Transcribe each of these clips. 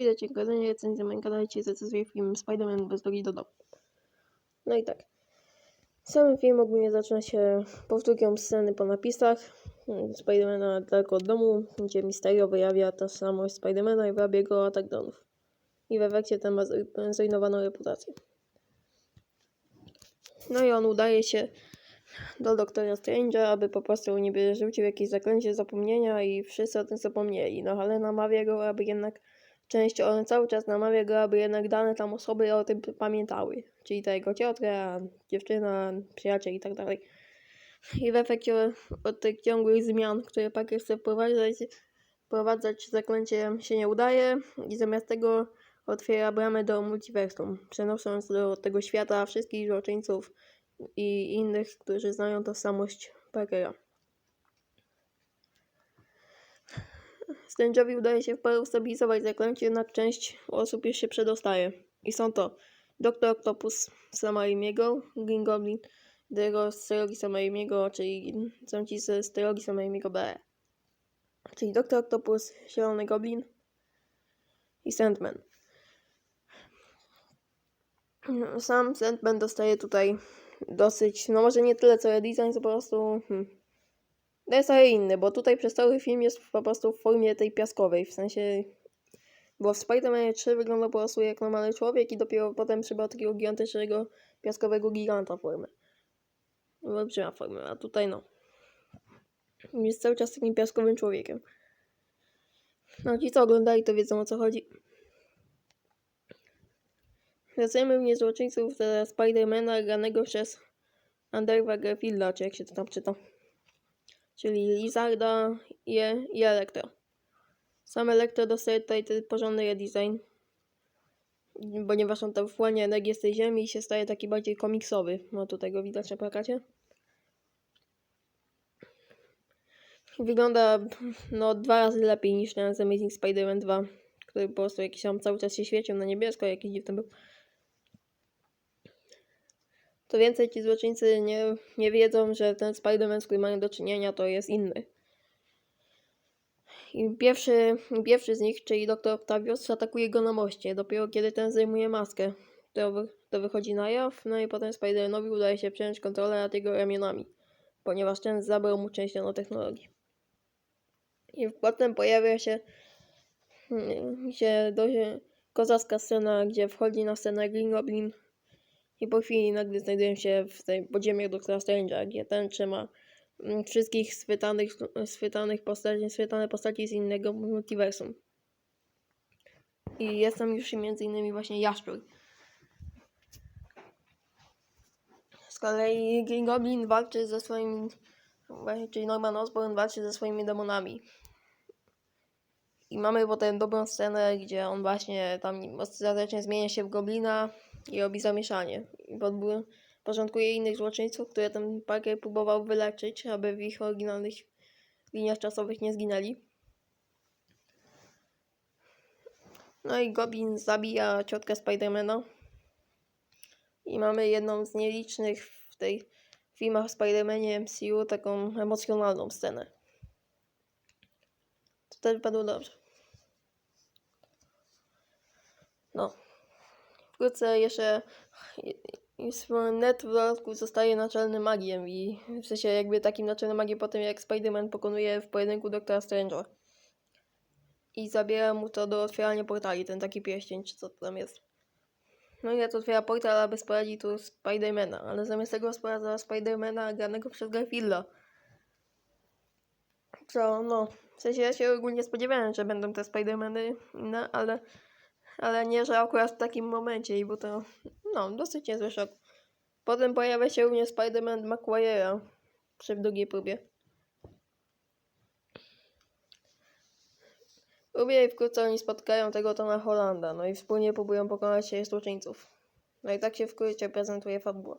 Witajcie kolejnej recenzji na moim kanale, dzisiaj zrecenzuję film Spider-Man bez drogi do domu. No i tak. Sam film ogólnie zaczyna się powtórką sceny po napisach Spidermana daleko od domu, gdzie Mysterio wyjawia tożsamość Spidermana i wyrabia go atak dronów. I w efekcie ten ma zru- zrujnowaną reputację. No i on udaje się do doktora Strange'a, aby po prostu niby rzucił jakieś zaklęcie zapomnienia i wszyscy o tym zapomnieli. No ale namawia go, aby jednak część, on cały czas namawia go, aby jednak dane tam osoby o tym pamiętały. Czyli ta jego ciotka, dziewczyna, przyjaciel i tak dalej. I w efekcie od tych ciągłych zmian, które Parker chce wprowadzać, wprowadzać zaklęcie się nie udaje i zamiast tego otwiera bramę do multiversum, przenosząc do tego świata wszystkich złoczyńców i innych, którzy znają tożsamość Parkera. Strange'owi udaje się w pełni ustabilizować zaklęcie, jednak część osób już się przedostaje. I są to Dr. Octopus Sama Raimiego, Green Goblin, Dero z trilogii Sama Raimiego, czyli są ci z trilogii Sama Raimiego BE. Czyli Dr. Octopus, Zielony Goblin i Sandman. Sam Sandman dostaje tutaj dosyć, no może nie tyle co redesign, po prostu hmm, to jest trochę inny, bo tutaj przez cały film jest po prostu w formie tej piaskowej, w sensie, bo w Spider-Man 3 wygląda po prostu jak normalny człowiek i dopiero potem trzeba takiego gigantycznego piaskowego giganta formę. Olbrzyma formę, a tutaj no. Jest cały czas takim piaskowym człowiekiem. No ci co oglądali to wiedzą o co chodzi. Wracajmy mnie złoczyńców ze Spidermana granego przez Andrewa Garfielda, czy jak się to tam czyta czyli Lizarda i, i Elektro. Sam Elektro dostaje tutaj ten porządny redesign, ponieważ on tam wchłania energię z tej ziemi i się staje taki bardziej komiksowy. No tutaj go widać na plakacie. Wygląda no dwa razy lepiej niż ten z Amazing Spider-Man 2, który po prostu jakiś tam cały czas się świecił na niebiesko, jakiś dziwny był. To więcej ci złoczyńcy nie, nie wiedzą, że ten Spider-Man, z którym mają do czynienia, to jest inny. I pierwszy, pierwszy z nich, czyli Dr. Octavius, atakuje go na moście. Dopiero kiedy ten zdejmuje maskę, to, to wychodzi na jaw, no i potem Spider-Manowi udaje się przejąć kontrolę nad jego ramionami, ponieważ ten zabrał mu część nanotechnologii. I potem pojawia się, mm, się dość kozacka scena, gdzie wchodzi na scenę Green Goblin, i po chwili nagle znajduję się w tej podziemiach Doktora Strange'a, gdzie ten trzyma mm, wszystkich schwytanych, schwytanych postaci, schwytane postaci z innego multiversum. I jest tam już między innymi właśnie Jaszczur. Z kolei Green Goblin walczy ze swoim, czyli Norman Osborn walczy ze swoimi demonami. I mamy potem dobrą scenę, gdzie on właśnie tam ostatecznie zmienia się w goblina i robi zamieszanie. I porządkuje innych złoczyńców, które ten Parker próbował wyleczyć, aby w ich oryginalnych liniach czasowych nie zginęli. No i Goblin zabija ciotkę Spidermana. I mamy jedną z nielicznych w tej filmach Spider-Manie MCU taką emocjonalną scenę. To też wypadło dobrze. No. Wkrótce jeszcze Net w dodatku zostaje naczelnym magiem i w sensie jakby takim naczelnym magiem po tym jak Spider-Man pokonuje w pojedynku Doktora Strange'a. I zabiera mu to do otwierania portali, ten taki pierścień, czy co tam jest. No i to otwiera portal, aby sprawdzić tu Spidermana, ale zamiast tego sprawdza Spidermana granego przez Garfielda. Co, no, w sensie ja się ogólnie spodziewałem, że będą te Spidermany inne, ale, ale nie, że akurat w takim momencie i bo to, no, dosyć niezły szok. Potem pojawia się również Spider-Man Maguire'a przy drugiej próbie. Lubię i wkrótce oni spotkają tego Toma Hollanda, no i wspólnie próbują pokonać się złoczyńców. No i tak się wkrótce prezentuje fabuła.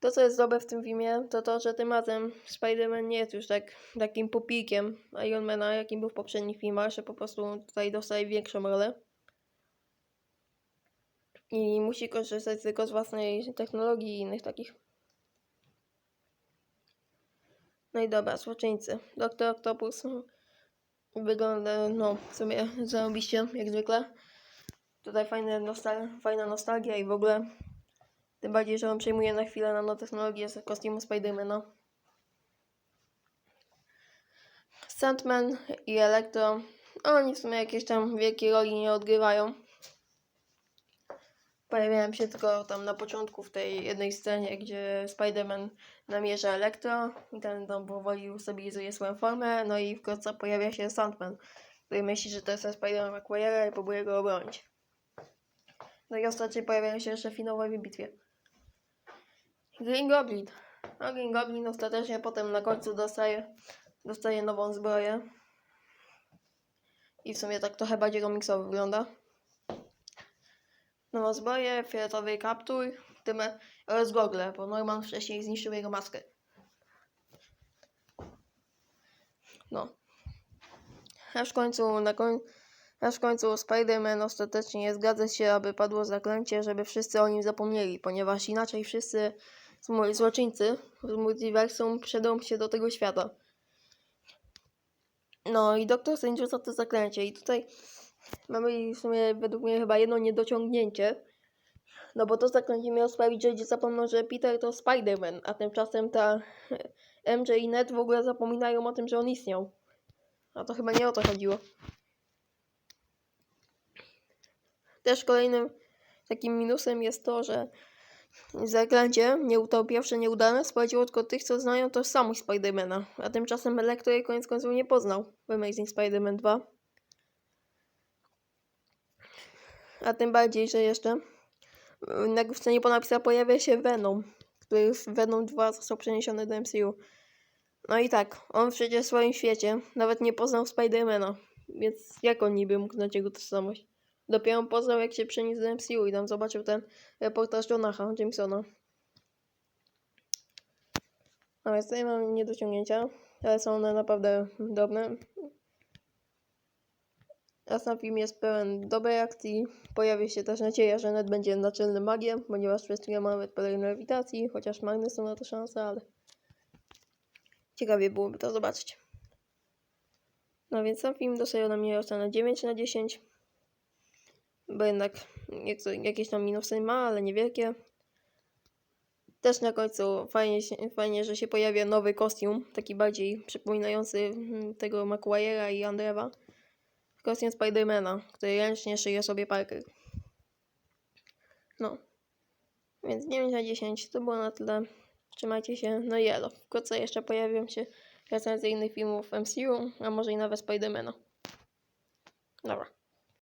To, co jest dobre w tym filmie, to to, że tym razem Spider-Man nie jest już tak, takim pupikiem Ironmana, jakim był w poprzednich filmach, że po prostu tutaj dostaje większą rolę. I musi korzystać tylko z własnej technologii i innych takich. No i dobra, złoczyńcy. Doktor Octopus Wygląda, no, w sumie zarobiście, jak zwykle. Tutaj fajne nostal fajna nostalgia i w ogóle. Tym bardziej, że on przejmuje na chwilę nanotechnologię z kostiumu Spidermana. Sandman i Electro, oni w sumie jakieś tam wielkiej roli nie odgrywają. Pojawiają się tylko tam na początku w tej jednej scenie, gdzie Spider-Man namierza Elektro i ten tam powoli ustabilizuje swoją formę, no i wkrótce pojawia się Sandman, który myśli, że to jest Spider-Man McQuarrie i próbuje go obronić. No i ostatecznie pojawiają się jeszcze w bitwie. Green Goblin. No Green Goblin ostatecznie potem na końcu dostaje, dostaje nową zbroję. I w sumie tak trochę bardziej komiksowo wygląda. Nową zbroję, fioletowy kaptur, tym oraz gogle, bo Norman wcześniej zniszczył jego maskę. No. Aż w końcu, na koń... Aż w końcu Spider-Man ostatecznie zgadza się, aby padło zaklęcie, żeby wszyscy o nim zapomnieli, ponieważ inaczej wszyscy złoczyńcy z multiversum przedzą się do tego świata. No i Doktor Strange to zaklęcie i tutaj mamy w sumie według mnie chyba jedno niedociągnięcie. No bo to zaklęcie miało sprawić, że zapomną, że Peter to Spider-Man, a tymczasem ta MJ i Ned w ogóle zapominają o tym, że on istniał. A to chyba nie o to chodziło. Też kolejnym takim minusem jest to, że zaklęcie, nie, pierwsze nieudane, sprawdziło tylko tych, co znają tożsamość Spidermana, a tymczasem Elektro jej koniec końców nie poznał w Amazing Spider-Man 2. A tym bardziej, że jeszcze y, w scenie po napisach pojawia się Venom, który w Venom 2 został przeniesiony do MCU. No i tak, on przecież w swoim świecie nawet nie poznał Spidermana, więc jak on niby mógł znać jego tożsamość? Dopiero poznał, jak się przeniósł do MCU i tam zobaczył ten reportaż Jonaha Jamesona. No więc tutaj mam niedociągnięcia, ale są one naprawdę drobne. A sam film jest pełen dobrej akcji. Pojawi się też nadzieja, że Ned będzie naczelnym magiem, ponieważ przez chwilę ma nawet pelerynę lewitacji, chociaż marne są na to szanse, ale ciekawie byłoby to zobaczyć. No więc sam film dostaje ode mnie ocenę 9 na 10, bo jednak jakieś tam minusy ma, ale niewielkie. Też na końcu fajnie, fajnie, że się pojawia nowy kostium, taki bardziej przypominający mm, tego McQuarrie'a i Andrewa. Kostium Spidermana, który ręcznie szyje sobie Parker. No. Więc 9 na 10 to było na tyle. Trzymajcie się. No i elo. Wkrótce jeszcze pojawią się recenzje innych filmów MCU, a może i nawet Spidermana. Dobra.